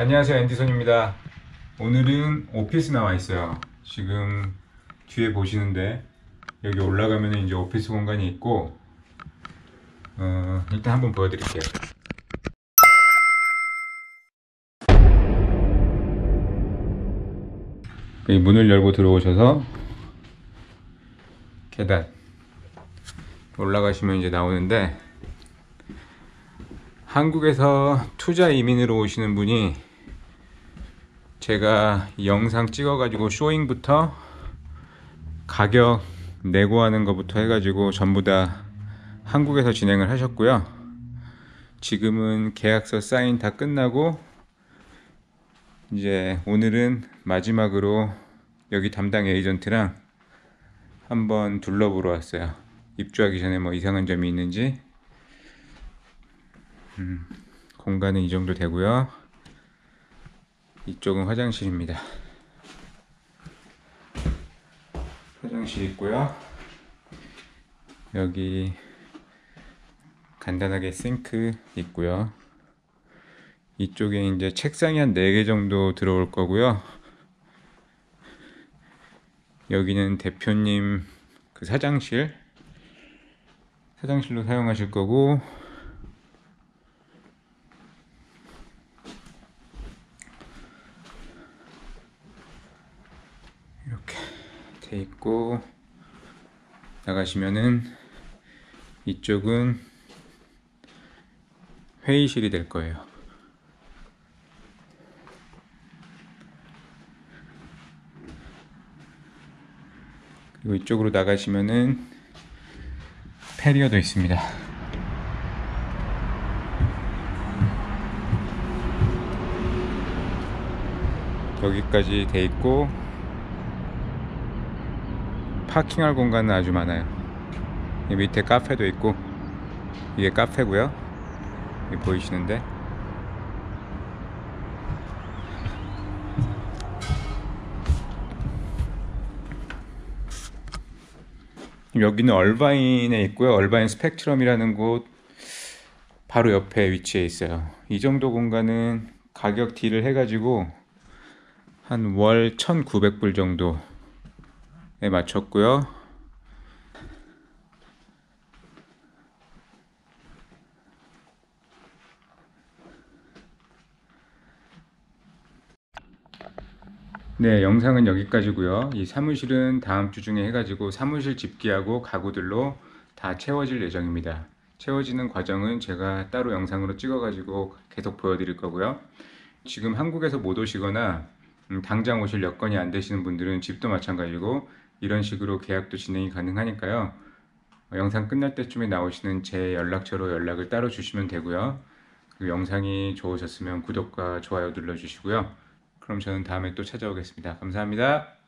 안녕하세요. 앤디손입니다. 오늘은 오피스 나와 있어요. 지금 뒤에 보시는데 여기 올라가면 이제 오피스 공간이 있고 어, 일단 한번 보여드릴게요. 이 문을 열고 들어오셔서 계단 올라가시면 이제 나오는데 한국에서 투자 이민으로 오시는 분이 제가 영상 찍어 가지고 쇼잉부터 가격 내고 하는 것부터 해가지고 전부 다 한국에서 진행을 하셨고요. 지금은 계약서 사인 다 끝나고 이제 오늘은 마지막으로 여기 담당 에이전트랑 한번 둘러보러 왔어요. 입주하기 전에 뭐 이상한 점이 있는지. 음, 공간은 이 정도 되고요 이쪽은 화장실입니다. 화장실 있고요. 여기 간단하게 싱크 있고요. 이쪽에 이제 책상이 한 4개 정도 들어올 거고요. 여기는 대표님 그 사장실. 사장실로 사용하실 거고 이렇게 돼 있고 나가시면은 이쪽은 회의실이 될 거예요. 그리고 이쪽으로 나가시면은 페리어도 있습니다. 여기까지 돼 있고 파킹할 공간은 아주 많아요. 이 밑에 카페도 있고 이게 카페고요. 보이시는데 여기는 얼바인에 있고요. 얼바인 스펙트럼이라는 곳 바로 옆에 위치해 있어요. 이 정도 공간은 가격 딜을 해가지고 한 월 1,900불 정도 에 맞췄고요. 네, 영상은 여기까지고요. 이 사무실은 다음 주 중에 해가지고 사무실 집기하고 가구들로 다 채워질 예정입니다. 채워지는 과정은 제가 따로 영상으로 찍어가지고 계속 보여드릴 거고요. 지금 한국에서 못 오시거나 음, 당장 오실 여건이 안 되시는 분들은 집도 마찬가지고 이런 식으로 계약도 진행이 가능하니까요. 어, 영상 끝날 때쯤에 나오시는 제 연락처로 연락을 따로 주시면 되고요. 그리고 영상이 좋으셨으면 구독과 좋아요 눌러주시고요. 그럼 저는 다음에 또 찾아오겠습니다. 감사합니다.